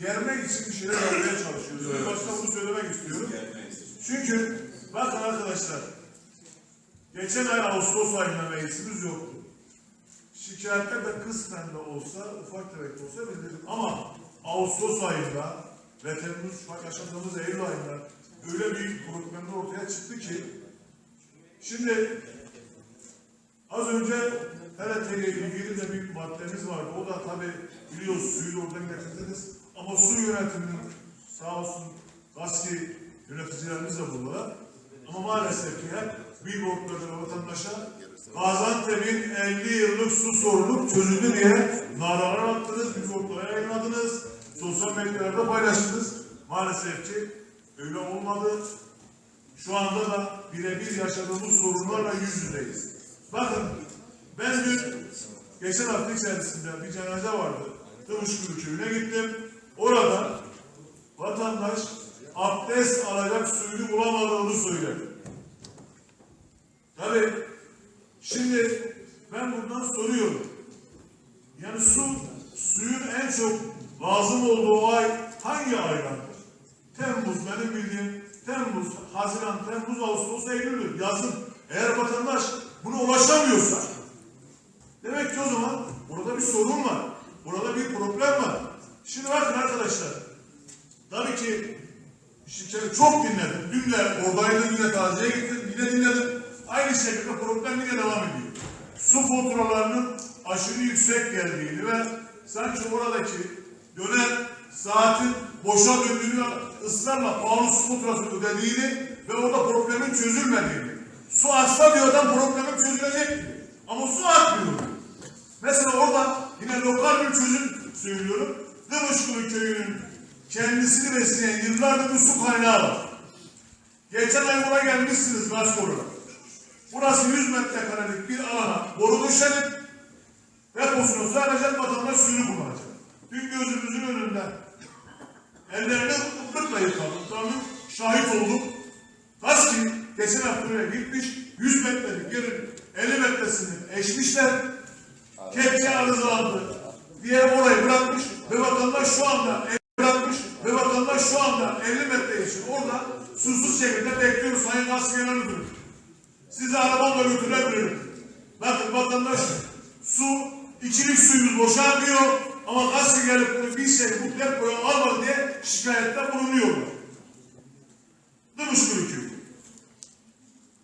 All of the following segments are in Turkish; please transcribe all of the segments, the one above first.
germek için bir şeyler yapmaya çalışıyoruz. Evet. Başta bunu söylemek istiyorum. Çünkü bakın arkadaşlar geçen ay Ağustos ayında meclisimiz yoktu. Şikayetler de kısmen de olsa, ufak tefek de olsa bildirdim. Ama Ağustos ayında ve Temmuz, yaşadığımız Eylül ayında öyle büyük problemler ortaya çıktı ki şimdi az önce TRT ile ilgili de bir maddemiz vardı. O da tabii biliyoruz suyu da oradan getirdiniz. Ama su yönetiminin sağ olsun GASKİ yöneticilerimiz de burada. Ama maalesef ki hep billboardlarda vatandaşa Gaziantep'in 50 yıllık su sorunu çözüldü diye naralar attınız, billboardlara yayınladınız, sosyal medyalarda paylaştınız. Maalesef ki öyle olmadı. Şu anda da birebir yaşadığımız sorunlarla yüz yüzeyiz. Bakın ben dün geçen hafta içerisinde bir cenaze vardı. Kıvışkuru köyüne gittim. Orada vatandaş abdest alacak suyunu bulamadığını söyledi. Tabii şimdi ben buradan soruyorum. Yani su, suyun en çok lazım olduğu ay hangi aylardır? Temmuz benim bildiğim Temmuz, Haziran, Temmuz, Ağustos, Eylül'dür. Yazın. Eğer vatandaş buna ulaşamıyorsa demek ki o zaman burada bir sorun var. Burada bir problem var. Şimdi bakın arkadaşlar. Tabii ki şikayet çok dinledim. Dün de oradaydım yine taziye gittim. Yine dinledim. Aynı şekilde problem yine devam ediyor. Su faturalarının aşırı yüksek geldiğini ve sanki oradaki dönen saatin boşa döndüğünü ısrarla pahalı su faturası ödediğini ve orada problemin çözülmediğini. Su aksa diyor adam problemin çözülecek. Ama su akmıyor. Mesela orada yine lokal bir çözüm söylüyorum. Kıvışkulu köyünün kendisini besleyen yıllardır bir su kaynağı var. Geçen ay buraya gelmişsiniz Gaskor'a. Burası 100 metrekarelik bir alana boru döşenip deposunu sadece vatandaş suyunu kullanacak. Dün gözümüzün önünde ellerini ıplıkla yıkadık. Tabii şahit olduk. Kaski geçen hafta gitmiş 100 metrelik yerin 50 metresini eşmişler. Kepçe arızalandı diye orayı bırakmış ve vatandaş şu anda ev bırakmış ve vatandaş şu anda 50 metre için orada susuz şekilde bekliyor Sayın Müdürüm. Sizi arabamla götürebilirim. Bakın vatandaş su, içilik suyumuz boşalmıyor ama Gazi gelip bunu bir şey bu depoya almadı diye şikayette bulunuyorlar. Dımışkılı köyü.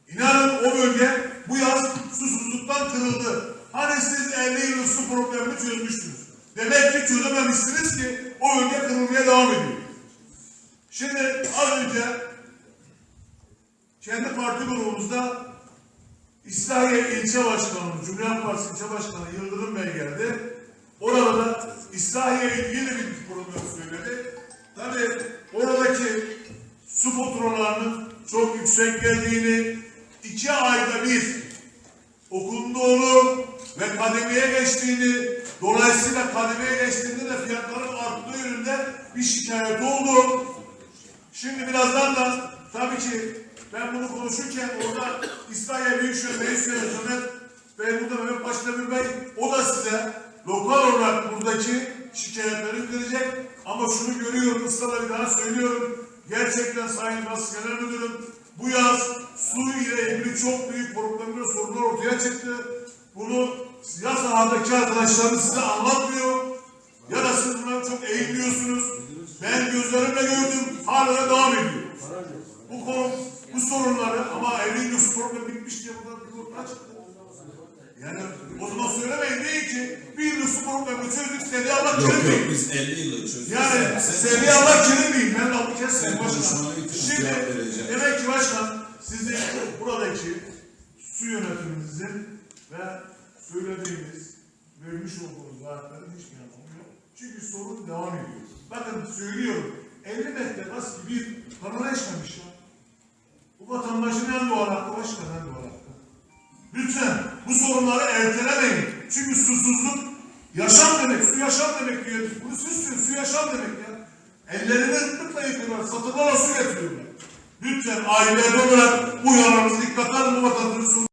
İnanın o bölge bu yaz susuzluktan kırıldı. Hani siz 50 yıllık su problemini çözmüştünüz. Demek ki çözememişsiniz ki o bölge kırılmaya devam ediyor. Şimdi az önce kendi parti grubumuzda İslahiye ilçe başkanı, Cumhuriyet Partisi ilçe başkanı Yıldırım Bey geldi. Orada da İslahiye ilgili bir problem söyledi. Tabii oradaki su faturalarının çok yüksek geldiğini, iki ayda bir okulun doğru ve kademeye geçtiğini, dolayısıyla kademeye geçtiğinde de fiyatların arttığı yönünde bir şikayet oldu. Şimdi birazdan da tabii ki ben bunu konuşurken orada İsrail Büyükşehir Meclis Mehmet Bey burada Mehmet Başdemir Bey o da size lokal olarak buradaki şikayetleri verecek. Ama şunu görüyorum ısrarla bir daha söylüyorum. Gerçekten Sayın Gaz Genel Müdürüm bu yaz su ile ilgili çok büyük problemler sorunlar ortaya çıktı. Bunu siyah sahadaki arkadaşlarımız size anlatmıyor. Ya da siz bunları çok eğiliyorsunuz. Ben gözlerimle gördüm. Hala da devam ediyor. Bu konu, bu sorunları ama evin su problemi çıktı. Yani o zaman söylemeyin değil ki bir yıl su problemi çözdük seni Allah Yok yok biz 50 yıllık çözdük. Yani seni Allah çözmeyin. Ben lafı kesmeyin başkan. Şimdi demek ki başkan sizin buradaki su yönetiminizin ve söylediğiniz, vermiş olduğunuz vaatlerin hiçbir anlamı yok. Çünkü sorun devam ediyor. Bakın söylüyorum. 50 metre gaz gibi bir kanala işlemiş ya. Bu vatandaşın en doğal hakkı başkan en doğal hakkı. Sorunları ertelemeyin. Çünkü susuzluk yaşam demek, su yaşam demek diyor. Bunu siz diyor, su yaşam demek ya. Ellerini ıklıkla yıkıyorlar, satırlarla su getiriyorlar. Lütfen ailelerde olarak bu uyarınızı dikkate bu vatandaşın